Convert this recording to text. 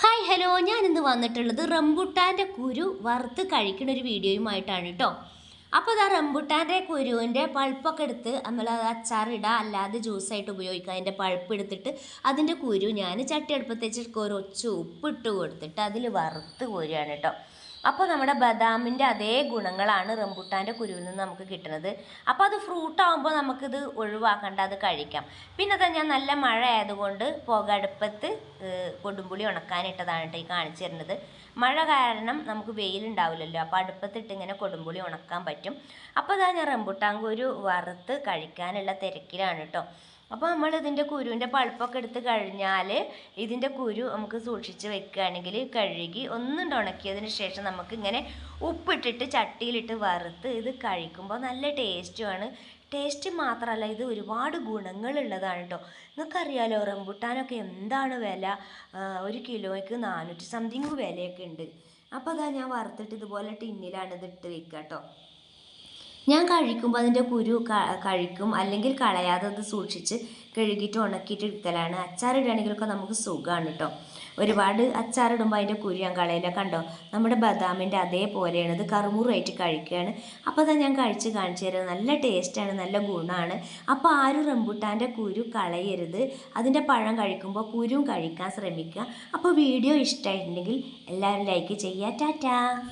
Hi hello ഞാനിന്ന് വന്നിട്ടുള്ളത് റംബുട്ടാന്റെ കുരു വറുത്ത് കഴിക്കുന്ന ഒരു വീഡിയോയുമായിട്ടാണ് കേട്ടോ അപ്പോൾ ഇതാ റംബുട്ടാന്റെ കുരുവിന്റെ പൾപ്പൊക്കെ എടുത്ത് നമ്മൾ അത് അച്ചാറിടുക അല്ലാതെ ജ്യൂസായിട്ട് ഉപയോഗിക്കുക. അതിന്റെ പൾപ്പ് എടുത്തിട്ട് അതിന്റെ കുരു ഞാൻ ചട്ടി അടുപ്പത്തേച്ചിട്ട് കുറച്ച് ഉപ്പിട്ട് കൊടുത്തിട്ട് അതിൽ വറുത്ത് കോരുകയാണ് കേട്ടോ അപ്പോൾ നമ്മുടെ ബദാമിന്റെ അതേ ഗുണങ്ങളാണ് റംബുട്ടാന്റെ കുരുവിൽ നിന്ന് നമുക്ക് കിട്ടുന്നത്. അപ്പോൾ അത് ഫ്രൂട്ട് ആകുമ്പോൾ നമുക്കിത് ഒഴിവാക്കേണ്ട അത് കഴിക്കാം. പിന്നെ ഞാൻ നല്ല മഴ ആയതുകൊണ്ട് പുകടുപ്പത്ത് കൊടുമ്പുളി ഉണക്കാനിട്ടതാണ് കേട്ടോ ഈ കാണിച്ചു തരുന്നത്. മഴ കാരണം നമുക്ക് വെയിലുണ്ടാവില്ലല്ലോ അപ്പോൾ അടുപ്പത്തിട്ട് ഇങ്ങനെ കൊടുമ്പുളി ഉണക്കാൻ പറ്റും. അപ്പോൾ അതാ ഞാൻ റംബുട്ടാൻ വറുത്ത് കഴിക്കാനുള്ള തിരക്കിലാണ് കേട്ടോ. അപ്പോൾ നമ്മൾ ഇതിന്റെ കുരുവിന്റെ പൾപ്പൊക്കെ എടുത്ത് കഴിഞ്ഞാൽ ഇതിന്റെ കുരു നമുക്ക് സൂക്ഷിച്ച് വെക്കുകയാണെങ്കിൽ കഴുകി ഒന്നും ഉണക്കിയതിന് ശേഷം നമുക്ക് ഇങ്ങനെ ഉപ്പിട്ടിട്ട് ചട്ടിയിലിട്ട് വറുത്ത് ഇത് കഴിക്കുമ്പോൾ നല്ല ടേസ്റ്റുമാണ് ടേസ്റ്റ് മാത്രമല്ല ഇത് ഒരുപാട് ഗുണങ്ങളുള്ളതാണ് കേട്ടോ നിങ്ങൾക്കറിയാലോ റംബുട്ടാനൊക്കെ എന്താണ് വില? ഒരു കിലോയ്ക്ക് നാനൂറ്റി സംതിങ് വിലയൊക്കെ ഉണ്ട്. അപ്പോൾ അതാ ഞാൻ വറുത്തിട്ട് ഇതുപോലെ ടിന്നിലാണ് ഇത് ഇട്ട് വെക്കുക കേട്ടോ ഞാൻ കഴിക്കുമ്പോൾ അതിന്റെ കുരു കഴിക്കും അല്ലെങ്കിൽ കളയാതെ അത് സൂക്ഷിച്ച് കഴുകിയിട്ട് ഉണക്കിയിട്ട് എടുക്കലാണ്. അച്ചാറിടുകയാണെങ്കിലൊക്കെ നമുക്ക് സുഖമാണ് കേട്ടോ ഒരുപാട് അച്ചാറിടുമ്പോൾ അതിന്റെ കുരു ഞാൻ കളയില്ല. കണ്ടോ? നമ്മുടെ ബദാമിന്റെ അതേപോലെയാണ്. ഇത് കറുമുറായിട്ട് കഴിക്കുകയാണ്. അപ്പോൾ അതാ ഞാൻ കഴിച്ച് കാണിച്ചു തരാം നല്ല ടേസ്റ്റാണ് നല്ല ഗുണമാണ് അപ്പോൾ ആരും റംബുട്ടാന്റെ കുരു കളയരുത്. അതിന്റെ പഴം കഴിക്കുമ്പോൾ കുരുവും കഴിക്കാൻ ശ്രമിക്കുക. അപ്പോൾ വീഡിയോ ഇഷ്ടമായിട്ടുണ്ടെങ്കിൽ എല്ലാവരും ലൈക്ക് ചെയ്യുക. ടാറ്റാ!